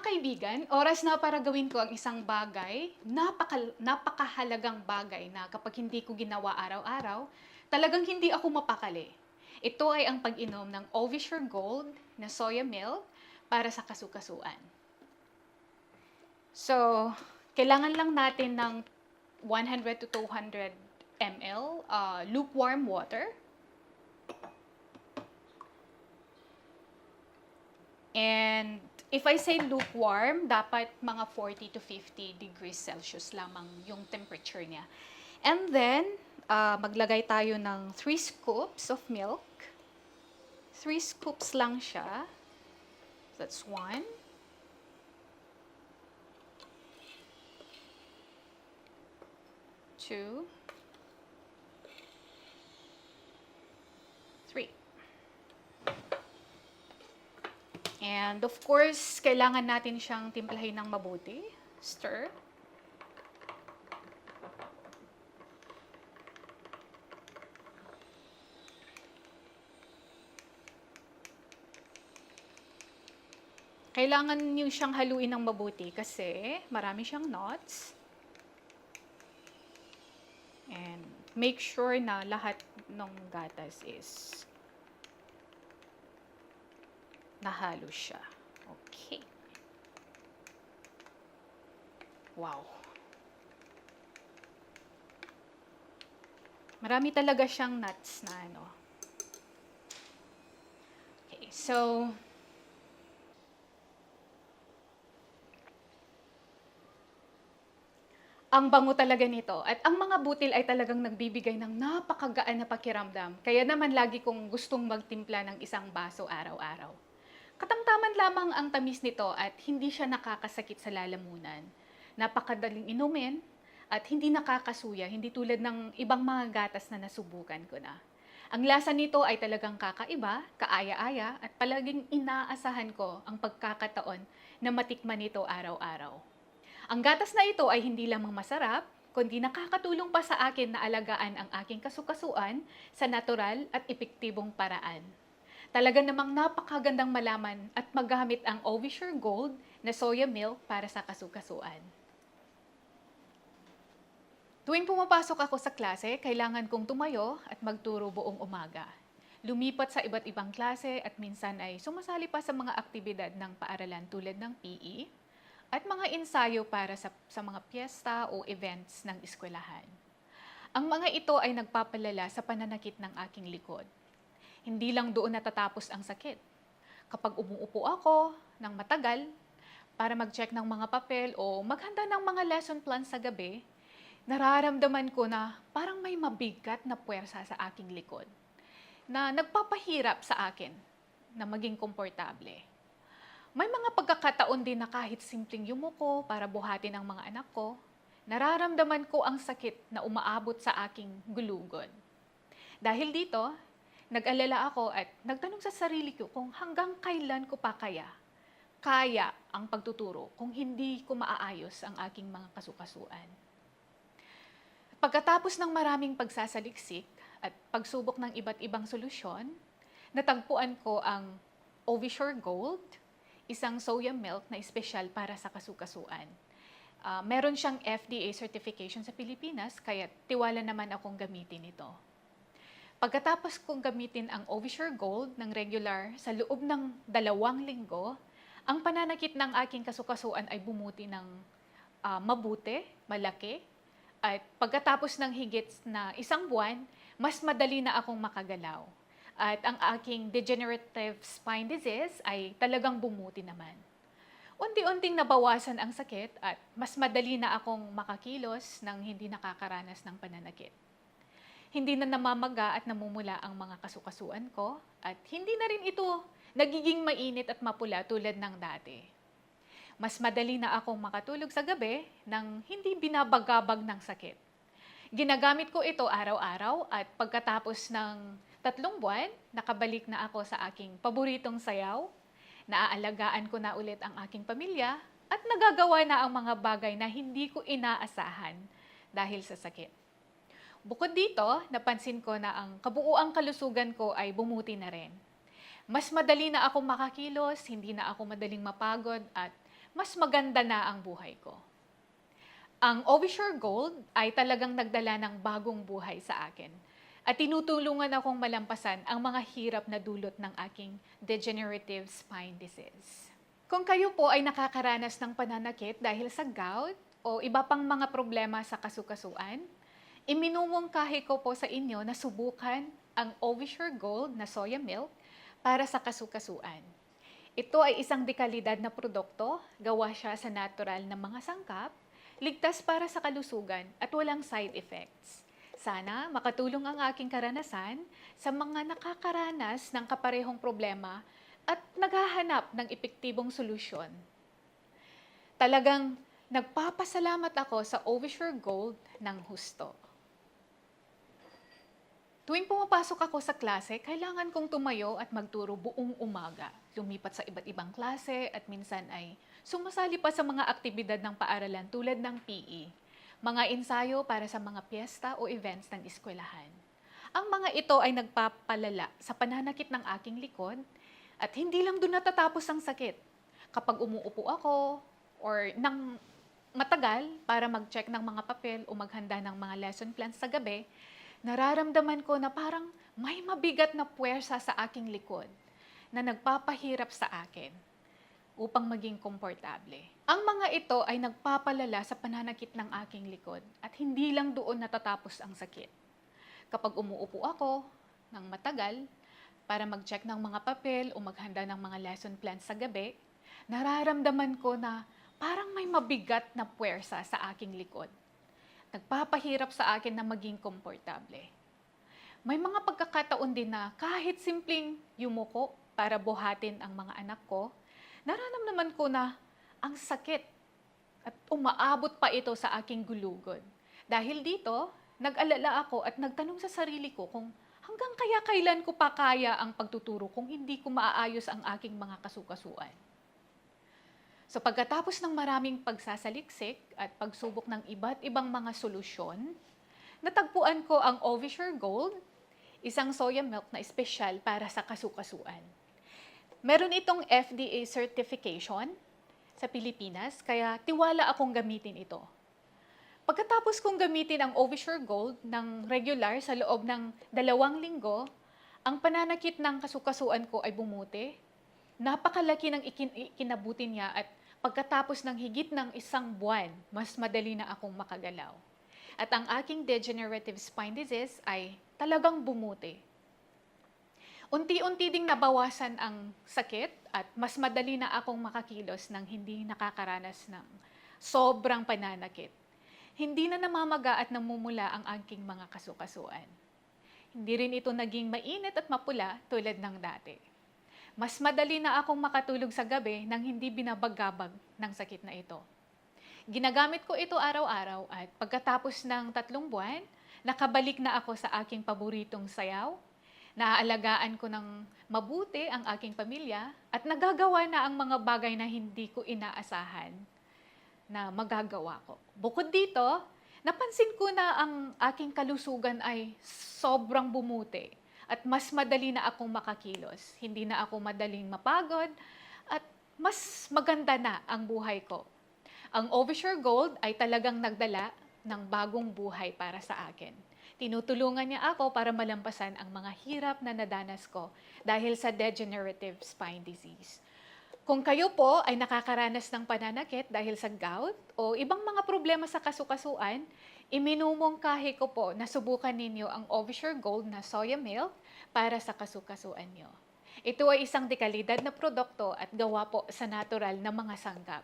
kaibigan, oras na para gawin ko ang isang bagay, napaka, napakahalagang bagay na kapag hindi ko ginawa araw-araw, talagang hindi ako mapakali. Ito ay ang pag-inom ng Ovisure Gold na soya milk para sa kasukasuan. So, kailangan lang natin ng 100 to 200 ml uh, lukewarm water. And if I say lukewarm, dapat mga 40 to 50 degrees Celsius lamang yung temperature niya. And then, uh, maglagay tayo ng 3 scoops of milk. 3 scoops lang siya. That's one. Two. And of course, kailangan natin siyang timplahin ng mabuti. Stir. Kailangan niyo siyang haluin ng mabuti kasi marami siyang nuts. And make sure na lahat ng gatas is nahalo siya. Okay. Wow. Marami talaga siyang nuts na ano. Okay, so ang bango talaga nito. At ang mga butil ay talagang nagbibigay ng napakagaan na pakiramdam. Kaya naman lagi kong gustong magtimpla ng isang baso araw-araw. Katamtaman lamang ang tamis nito at hindi siya nakakasakit sa lalamunan. Napakadaling inumin at hindi nakakasuya, hindi tulad ng ibang mga gatas na nasubukan ko na. Ang lasa nito ay talagang kakaiba, kaaya-aya at palaging inaasahan ko ang pagkakataon na matikman nito araw-araw. Ang gatas na ito ay hindi lamang masarap, kundi nakakatulong pa sa akin na alagaan ang aking kasukasuan sa natural at epektibong paraan. Talaga namang napakagandang malaman at magamit ang Ovisure Gold na soya milk para sa kasukasuan. Tuwing pumapasok ako sa klase, kailangan kong tumayo at magturo buong umaga. Lumipat sa iba't ibang klase at minsan ay sumasali pa sa mga aktibidad ng paaralan tulad ng PE, at mga ensayo para sa, sa mga piyesta o events ng eskwelahan. Ang mga ito ay nagpapalala sa pananakit ng aking likod. Hindi lang doon natatapos ang sakit. Kapag umuupo ako ng matagal para mag-check ng mga papel o maghanda ng mga lesson plan sa gabi, nararamdaman ko na parang may mabigat na puwersa sa aking likod na nagpapahirap sa akin na maging komportable. May mga pagkakataon din na kahit simpleng yumuko para buhatin ang mga anak ko, nararamdaman ko ang sakit na umaabot sa aking gulugod. Dahil dito, nag-alala ako at nagtanong sa sarili ko kung hanggang kailan ko pa kaya kaya ang pagtuturo kung hindi ko maaayos ang aking mga kasukasuan. Pagkatapos ng maraming pagsasaliksik at pagsubok ng iba't ibang solusyon, natagpuan ko ang Ovisure Gold, isang soya milk na espesyal para sa kasukasuan. Uh, meron siyang FDA certification sa Pilipinas, kaya tiwala naman akong gamitin ito. Pagkatapos kong gamitin ang Ovisure Gold ng regular sa loob ng dalawang linggo, ang pananakit ng aking kasukasuan ay bumuti ng uh, mabuti, malaki, at pagkatapos ng higit na isang buwan, mas madali na akong makagalaw. At ang aking degenerative spine disease ay talagang bumuti naman. Unti-unting nabawasan ang sakit at mas madali na akong makakilos nang hindi nakakaranas ng pananakit. Hindi na namamaga at namumula ang mga kasukasuan ko at hindi na rin ito nagiging mainit at mapula tulad ng dati. Mas madali na akong makatulog sa gabi nang hindi binabagabag ng sakit. Ginagamit ko ito araw-araw at pagkatapos ng tatlong buwan, nakabalik na ako sa aking paboritong sayaw, naaalagaan ko na ulit ang aking pamilya at nagagawa na ang mga bagay na hindi ko inaasahan dahil sa sakit. Bukod dito, napansin ko na ang kabuuang kalusugan ko ay bumuti na rin. Mas madali na akong makakilos, hindi na ako madaling mapagod at mas maganda na ang buhay ko. Ang Ovisure Gold ay talagang nagdala ng bagong buhay sa akin at tinutulungan akong malampasan ang mga hirap na dulot ng aking degenerative spine disease. Kung kayo po ay nakakaranas ng pananakit dahil sa gout o iba pang mga problema sa kasukasuan, iminumungkahi ko po sa inyo na subukan ang Ovisure Gold na soya milk para sa kasukasuan. Ito ay isang dekalidad na produkto, gawa siya sa natural na mga sangkap, ligtas para sa kalusugan at walang side effects. Sana makatulong ang aking karanasan sa mga nakakaranas ng kaparehong problema at naghahanap ng epektibong solusyon. Talagang nagpapasalamat ako sa Ovisure Gold ng husto. Tuwing pumapasok ako sa klase, kailangan kong tumayo at magturo buong umaga. Lumipat sa iba't ibang klase at minsan ay sumasali pa sa mga aktibidad ng paaralan tulad ng PE, mga ensayo para sa mga piyesta o events ng eskwelahan. Ang mga ito ay nagpapalala sa pananakit ng aking likod at hindi lang doon natatapos ang sakit. Kapag umuupo ako or nang matagal para mag-check ng mga papel o maghanda ng mga lesson plans sa gabi, nararamdaman ko na parang may mabigat na puwersa sa aking likod na nagpapahirap sa akin upang maging komportable. Ang mga ito ay nagpapalala sa pananakit ng aking likod at hindi lang doon natatapos ang sakit. Kapag umuupo ako ng matagal para mag-check ng mga papel o maghanda ng mga lesson plans sa gabi, nararamdaman ko na parang may mabigat na puwersa sa aking likod nagpapahirap sa akin na maging komportable. May mga pagkakataon din na kahit simpleng yumuko para buhatin ang mga anak ko, nararamdaman ko na ang sakit at umaabot pa ito sa aking gulugod. Dahil dito, nag-alala ako at nagtanong sa sarili ko kung hanggang kaya kailan ko pa kaya ang pagtuturo kung hindi ko maaayos ang aking mga kasukasuan. So pagkatapos ng maraming pagsasaliksik at pagsubok ng iba't ibang mga solusyon, natagpuan ko ang Ovisure Gold, isang soya milk na espesyal para sa kasukasuan. Meron itong FDA certification sa Pilipinas, kaya tiwala akong gamitin ito. Pagkatapos kong gamitin ang Ovisure Gold ng regular sa loob ng dalawang linggo, ang pananakit ng kasukasuan ko ay bumuti. Napakalaki ng ikin- ikinabuti niya at pagkatapos ng higit ng isang buwan, mas madali na akong makagalaw. At ang aking degenerative spine disease ay talagang bumuti. Unti-unti ding nabawasan ang sakit at mas madali na akong makakilos nang hindi nakakaranas ng sobrang pananakit. Hindi na namamaga at namumula ang aking mga kasukasuan. Hindi rin ito naging mainit at mapula tulad ng dati. Mas madali na akong makatulog sa gabi nang hindi binabagabag ng sakit na ito. Ginagamit ko ito araw-araw at pagkatapos ng tatlong buwan, nakabalik na ako sa aking paboritong sayaw, naaalagaan ko ng mabuti ang aking pamilya at nagagawa na ang mga bagay na hindi ko inaasahan na magagawa ko. Bukod dito, napansin ko na ang aking kalusugan ay sobrang bumuti at mas madali na akong makakilos. Hindi na ako madaling mapagod at mas maganda na ang buhay ko. Ang Overshare Gold ay talagang nagdala ng bagong buhay para sa akin. Tinutulungan niya ako para malampasan ang mga hirap na nadanas ko dahil sa degenerative spine disease. Kung kayo po ay nakakaranas ng pananakit dahil sa gout o ibang mga problema sa kasukasuan, iminumungkahi ko po na subukan ninyo ang Ovisure Gold na soya milk para sa kasukasuan nyo. Ito ay isang dekalidad na produkto at gawa po sa natural na mga sangkap.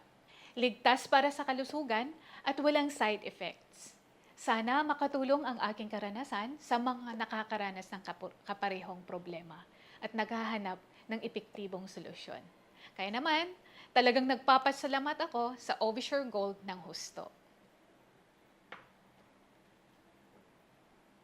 Ligtas para sa kalusugan at walang side effects. Sana makatulong ang aking karanasan sa mga nakakaranas ng kaparehong problema at naghahanap ng epektibong solusyon. Kaya naman, talagang nagpapasalamat ako sa Ovisure Gold ng husto.